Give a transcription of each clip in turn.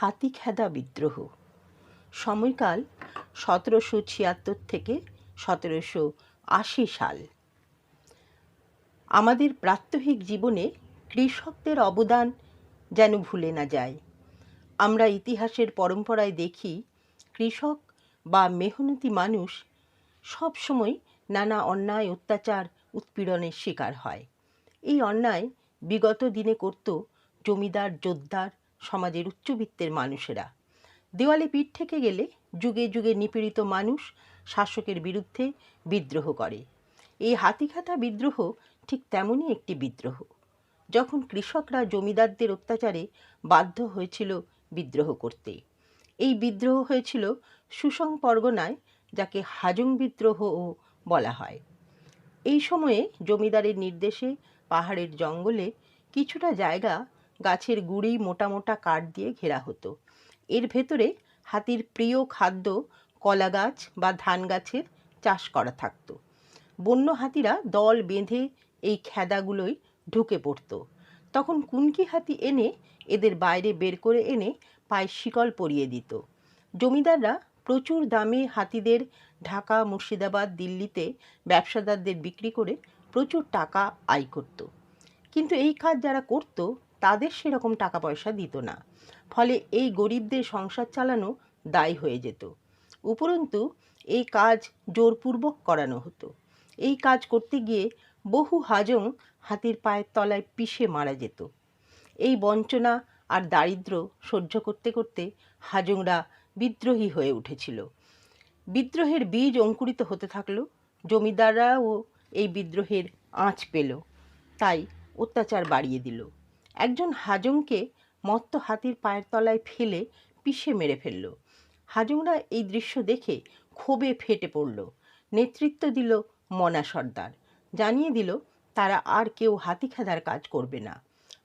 হাতিখেদা বিদ্রোহ। সময়কাল সতেরোশো ছিয়াত্তর থেকে সতেরোশো আশি সাল। আমাদের প্রাত্যহিক জীবনে কৃষকদের অবদান যেন ভুলে না যায়। আমরা ইতিহাসের পরম্পরায় দেখি, কৃষক বা মেহনতি মানুষ সব সময় নানা অন্যায়, অত্যাচার, উৎপীড়নের শিকার হয়। এই অন্যায় বিগত দিনে করত জমিদার, জোদ্দার সমাজের উচ্চবিত্তের মানুষেরা। দেওয়ালে পিঠ থেকে গেলে যুগে যুগে নিপীড়িত মানুষ শাসকের বিরুদ্ধে বিদ্রোহ করে। এই হাতিখাতা বিদ্রোহ ঠিক তেমনই একটি বিদ্রোহ। যখন কৃষকরা জমিদারদের অত্যাচারে বাধ্য হয়েছিল বিদ্রোহ করতে। এই বিদ্রোহ হয়েছিল সুসং পরগনায়, যাকে হাজং বিদ্রোহও বলা হয়। এই সময়ে জমিদারের নির্দেশে পাহাড়ের জঙ্গলে কিছুটা জায়গা গাছের গুঁড়ি মোটা মোটা কাঠ দিয়ে ঘেরা হতো। এর ভেতরে হাতির প্রিয় খাদ্য কলা গাছ বা ধান গাছের চাষ করা থাকতো। বন্য হাতিরা দল বেঁধে এই খেদাগুলোই ঢুকে পড়তো। তখন কুনকি হাতি এনে এদের বাইরে বের করে এনে পায়ে শিকল পরিয়ে দিত। জমিদাররা প্রচুর দামে হাতিদের ঢাকা, মুর্শিদাবাদ, দিল্লিতে ব্যবসাদারদের বিক্রি করে প্রচুর টাকা আয় করত। কিন্তু এই কাজ যারা করত তাদের সেরকম টাকা পয়সা দিত না। ফলে এই গরিবদের সংসার চালানো দায় হয়ে যেত। উপরন্তু, এই কাজ জোরপূর্বক করানো হতো। এই কাজ করতে গিয়ে বহু হাজং হাতির পায়ের তলায় পিষে মারা যেত। এই বঞ্চনা আর দারিদ্র সহ্য করতে করতে হাজংরা বিদ্রোহী হয়ে উঠেছিল। বিদ্রোহের বীজ অঙ্কুরিত হতে থাকল, জমিদাররাও এই বিদ্রোহের আঁচ পেল, তাই অত্যাচার বাড়িয়ে দিল। একজন হাজংকে মত্ত হাতির পায়ের তলায় ফেলে পিষে মেরে ফেলল। হাজংরা এই দৃশ্য দেখে ক্ষোভে ফেটে পড়ল। নেতৃত্ব দিল মনা সর্দার। জানিয়ে দিল, তারা আর কেউ হাতি খেদার কাজ করবে না।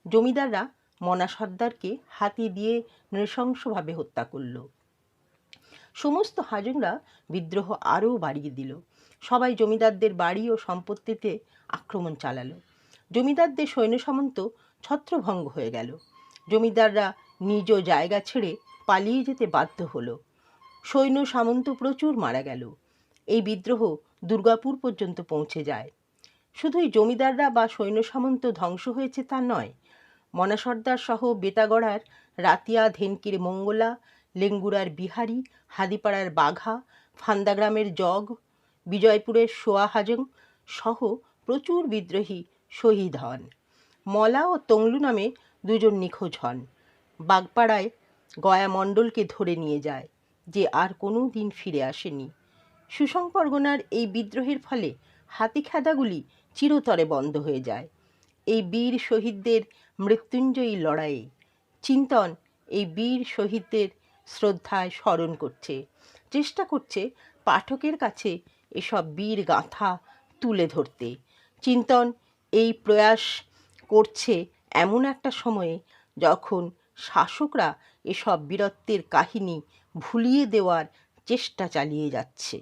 জমিদাররা মনা সর্দারকে হাতি দিয়ে নৃশংসভাবে হত্যা করল। সমস্ত হাজংরা বিদ্রোহ আরও বাড়িয়ে দিল। সবাই জমিদারদের বাড়ি ও সম্পত্তিতে আক্রমণ চালালো। জমিদারদের সৈন্য সামন্ত ছত্রভঙ্গ হয়ে গেল। জমিদাররা নিজ জায়গা ছেড়ে পালিয়ে যেতে বাধ্য হলো। সৈন্য সামন্ত প্রচুর মারা গেল। এই বিদ্রোহ দুর্গাপুর পর্যন্ত পৌঁছে যায়। শুধুই জমিদাররা বা সৈন্য সামন্ত ধ্বংস হয়েছে তা নয় মনা সর্দার সহ বেতাগড়ার রাতিয়া, ধেনকির মঙ্গলা, লেঙ্গুরার বিহারি, হাদিপাড়ার বাঘা ফান্দাগ্রামের জগ, বিজয়পুরের সোয়া হাজং সহ প্রচুর বিদ্রোহী শহীদ হন। মলা ও তংলু নামে দুজন নিখোঁজ হন। বাগপাড়ায় গয়া মণ্ডলকে ধরে নিয়ে যায়, যে আর কোনো দিন ফিরে আসেনি। সুসং পরগনার এই বিদ্রোহের ফলে হাতিখাদাগুলি চিরতরে বন্ধ হয়ে যায়। এই বীর শহীদদের মৃত্যুঞ্জয়ী লড়াইয়ে চিন্তন এই বীর শহীদদের শ্রদ্ধায় স্মরণ করছে, চেষ্টা করছে পাঠকের কাছে এসব বীর গাথা তুলে ধরতে। চিন্তন এই প্রয়াস করছে এমন একটা সময়ে যখন শাসকরা এসব বীরত্বের কাহিনি ভুলিয়ে দেওয়ার চেষ্টা চালিয়ে যাচ্ছে।